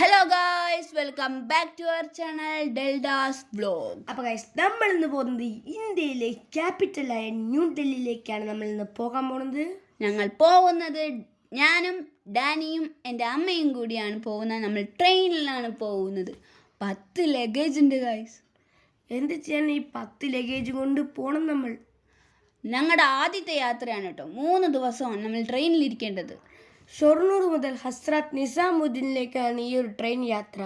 Hello guys welcome back to our channel Deldas vlog അപ്പോൾ guys നമ്മൾ ഇന്ന് പോകുന്നത് ഇന്ത്യയിലെ ക്യാപിറ്റലായ ന്യൂഡൽഹിയിലേക്കാണ് നമ്മൾ ഇന്ന് പോകാൻ പോകുന്നത്. ഞങ്ങൾ പോകുന്നത് ഞാനും ഡാനിയും എന്റെ അമ്മയും കൂടിയാണ് പോകുന്നത്. നമ്മൾ ട്രെയിനിലാണ് പോകുന്നത്. പത്ത് ലഗേജ് ഉണ്ട് ഗായ്സ് എന്ത് ചെയ്യാൻ ഈ പത്ത് ലഗേജ് കൊണ്ട് പോകണം നമ്മൾ? ഞങ്ങളുടെ ആദ്യത്തെ യാത്രയാണ് കേട്ടോ. മൂന്ന് ദിവസമാണ് നമ്മൾ ട്രെയിനിൽ ഇരിക്കേണ്ടത് ഷൊർണൂർ മുതൽ ഹസ്രത്ത് നിസാമുദ്ദീനിലേക്കാണ് ഈ ഒരു ട്രെയിൻ യാത്ര.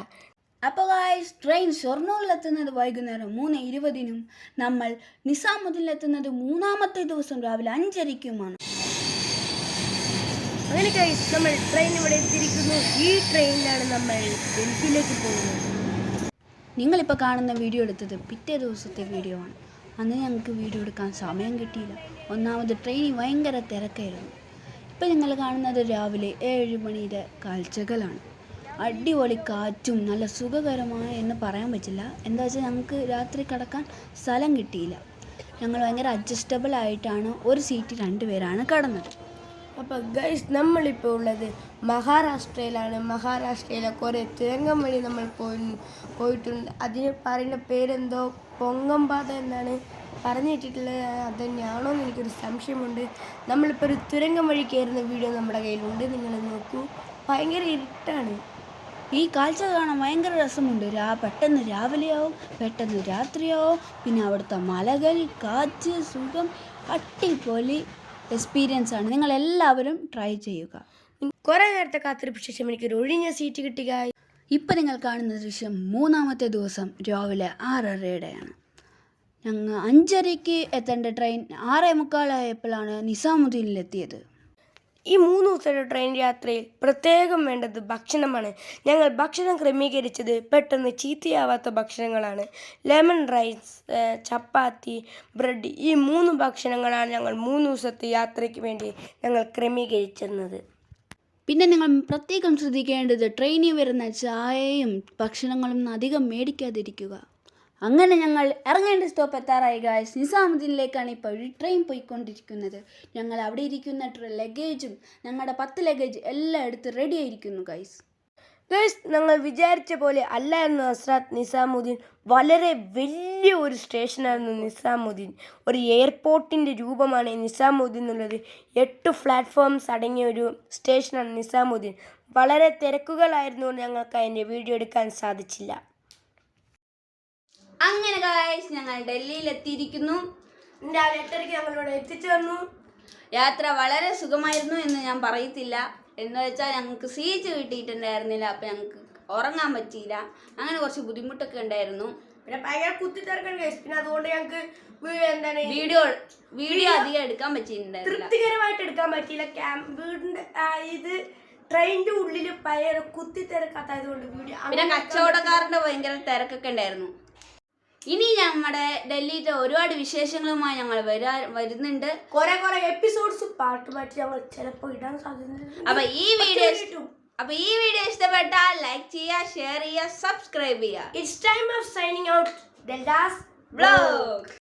അപ്പോൾ ഗായ്സ് ട്രെയിൻ ഷൊർണൂരിലെത്തുന്നത് വൈകുന്നേരം മൂന്ന് ഇരുപതിനും നമ്മൾ നിസാമുദ്ദീനിലെത്തുന്നത് മൂന്നാമത്തെ ദിവസം രാവിലെ അഞ്ചരയ്ക്കുമാണ്. അങ്ങനെ ഗായ്സ് നമ്മൾ ട്രെയിൻ ഇവിടെ എത്തിയിരിക്കുന്നു. ഈ ട്രെയിനിലാണ് നമ്മൾ ഡൽഹിയിലേക്ക് പോകുന്നത്. നിങ്ങളിപ്പോൾ കാണുന്ന വീഡിയോ എടുത്തത് പിറ്റേ ദിവസത്തെ വീഡിയോ ആണ്. അന്ന് ഞങ്ങൾക്ക് വീഡിയോ എടുക്കാൻ സമയം കിട്ടിയില്ല. ഒന്നാമത് ട്രെയിൻ ഭയങ്കര തിരക്കായിരുന്നു. ഇപ്പം നിങ്ങൾ കാണുന്നത് രാവിലെ ഏഴ് മണിയുടെ കാഴ്ചകളാണ്. അടിപൊളി കാറ്റും നല്ല സുഖകരമായ എന്ന് പറയാൻ പറ്റില്ല. എന്താ വെച്ചാൽ ഞങ്ങൾക്ക് രാത്രി കിടക്കാൻ സ്ഥലം കിട്ടിയില്ല. ഞങ്ങൾ ഭയങ്കര അഡ്ജസ്റ്റബിൾ ആയിട്ടാണ് ഒരു സീറ്റ് രണ്ടുപേരാണ് കടന്നത്. അപ്പോൾ ഗൈസ് നമ്മളിപ്പോൾ ഉള്ളത് മഹാരാഷ്ട്രയിലാണ്. മഹാരാഷ്ട്രയിലെ കുറേ തിരങ്കം വഴി നമ്മൾ പോയി പോയിട്ടുണ്ട്. അതിന് പറയുന്ന പേരെന്തോ? പൊങ്ങമ്പാത എന്നാണ് പറഞ്ഞിട്ടുള്ളത് അത് തന്നെയാണോ എന്ന് എനിക്കൊരു സംശയമുണ്ട്. നമ്മളിപ്പോൾ ഒരു തുരങ്കം വഴി കയറുന്ന വീഡിയോ നമ്മുടെ കയ്യിലുണ്ട്. നിങ്ങൾ നോക്കൂ. ഭയങ്കര ഇരുട്ടാണ്. ഈ കാഴ്ച കാണാൻ ഭയങ്കര രസമുണ്ട്. രാ പെട്ടെന്ന് രാവിലെയാവും പെട്ടെന്ന് രാത്രിയാവും. പിന്നെ അവിടുത്തെ മലകൾ കാറ്റ് സുഖം അടിപൊളി എക്സ്പീരിയൻസ് ആണ്. നിങ്ങൾ എല്ലാവരും ട്രൈ ചെയ്യുക. കുറേ നേരത്തെ കാത്തിരിപ്പ് ശേഷം എനിക്ക് ഒരു ഒഴിഞ്ഞ സീറ്റ് കിട്ടി. ഇപ്പം നിങ്ങൾ കാണുന്ന ദൃശ്യം മൂന്നാമത്തെ ദിവസം രാവിലെ ആറരയുടെയാണ്. ഞങ്ങൾ അഞ്ചരയ്ക്ക് എത്തേണ്ട ട്രെയിൻ ആറേ മുക്കാലായപ്പോഴാണ് നിസാമുദ്ദീനിലെത്തിയത്. ഈ മൂന്ന് ദിവസത്തെ ട്രെയിൻ യാത്രയിൽ പ്രത്യേകം വേണ്ടത് ഭക്ഷണമാണ്. ഞങ്ങൾ ഭക്ഷണം ക്രമീകരിച്ചത് പെട്ടെന്ന് ചീത്തയാവാത്ത ഭക്ഷണങ്ങളാണ്. ലെമൺ റൈസ് ചപ്പാത്തി ബ്രെഡ് ഈ മൂന്ന് ഭക്ഷണങ്ങളാണ് ഞങ്ങൾ മൂന്ന് ദിവസത്തെ യാത്രയ്ക്ക് വേണ്ടി ഞങ്ങൾ ക്രമീകരിച്ചിരുന്നത് പിന്നെ നിങ്ങൾ പ്രത്യേകം ശ്രദ്ധിക്കേണ്ടത് ട്രെയിനിൽ വരുന്ന ചായയും ഭക്ഷണങ്ങളും അധികം മേടിക്കാതിരിക്കുക. അങ്ങനെ ഞങ്ങൾ ഇറങ്ങേണ്ട സ്റ്റോപ്പ് എത്താറായി ഗായ്സ് നിസാമുദ്ദീനിലേക്കാണ് ഇപ്പോൾ ഒരു ട്രെയിൻ പോയിക്കൊണ്ടിരിക്കുന്നത്. ഞങ്ങൾ അവിടെ ഇരിക്കുന്ന ലഗേജും ഞങ്ങളുടെ പത്ത് ലഗേജ് എല്ലാം എടുത്ത് റെഡി ആയിരിക്കുന്നു ഗൈസ് ഗൈസ് ഞങ്ങൾ വിചാരിച്ച പോലെ അല്ല അല്ലായിരുന്നു ഹസ്രത്ത് നിസാമുദ്ദീൻ. വളരെ വലിയ ഒരു സ്റ്റേഷനായിരുന്നു നിസാമുദ്ദീൻ. ഒരു എയർപോർട്ടിന്റെ രൂപമാണ് നിസാമുദ്ദീൻ എന്നുള്ളത്. എട്ട് പ്ലാറ്റ്ഫോംസ് അടങ്ങിയ ഒരു സ്റ്റേഷനാണ് നിസാമുദ്ദീൻ. വളരെ തിരക്കുകളായിരുന്നു ഞങ്ങൾക്ക് അതിന്റെ വീഡിയോ എടുക്കാൻ സാധിച്ചില്ല. അങ്ങനെ ഗായ്സ് ഞങ്ങൾ ഡൽഹിയിൽ എത്തിയിരിക്കുന്നു രാവിലെ എട്ടരയ്ക്ക് ഞങ്ങളിവിടെ എത്തിച്ചു തന്നു യാത്ര വളരെ സുഖമായിരുന്നു എന്ന് ഞാൻ പറയത്തില്ല. എന്ന് വെച്ചാൽ ഞങ്ങൾക്ക് സീറ്റ് കിട്ടിയിട്ടുണ്ടായിരുന്നില്ല അപ്പം ഞങ്ങൾക്ക് ഉറങ്ങാൻ പറ്റിയില്ല. അങ്ങനെ കുറച്ച് ബുദ്ധിമുട്ടൊക്കെ ഉണ്ടായിരുന്നു. പിന്നെ ഭയങ്കര കുത്തിത്തിറക്കാൻ കഴിച്ചു പിന്നെ അതുകൊണ്ട് ഞങ്ങൾക്ക് എന്താണ് വീഡിയോ വീഡിയോ അധികം എടുക്കാൻ പറ്റിയിട്ടുണ്ട് തൃപ്തികരമായിട്ട് എടുക്കാൻ പറ്റിയില്ല. ക്യാം വീടിന്റെ ഇത് ട്രെയിനിന്റെ ഉള്ളിൽ ഭയങ്കര കുത്തിത്തിരക്കാത്തത് കൊണ്ട് വീഡിയോ പിന്നെ കച്ചവടക്കാരന്റെ ഭയങ്കര തിരക്കൊക്കെ ഉണ്ടായിരുന്നു. ഇനി ഞങ്ങളുടെ ഡൽഹിയിലെ ഒരുപാട് വിശേഷങ്ങളുമായി ഞങ്ങൾ വരാ വരുന്നുണ്ട്. കുറെ കുറെ എപ്പിസോഡ്സ് പാട്ട് പാട്ട് ഞങ്ങൾ ചിലപ്പോൾ ഇടാൻ സാധ്യതയുണ്ട്. അപ്പൊ ഈ വീഡിയോ. അപ്പൊ ഈ വീഡിയോ ഇഷ്ടപ്പെട്ടാൽ ലൈക്ക് ചെയ്യുക ഷെയർ ചെയ്യുക സബ്സ്ക്രൈബ് ചെയ്യുക. It's time of signing out blog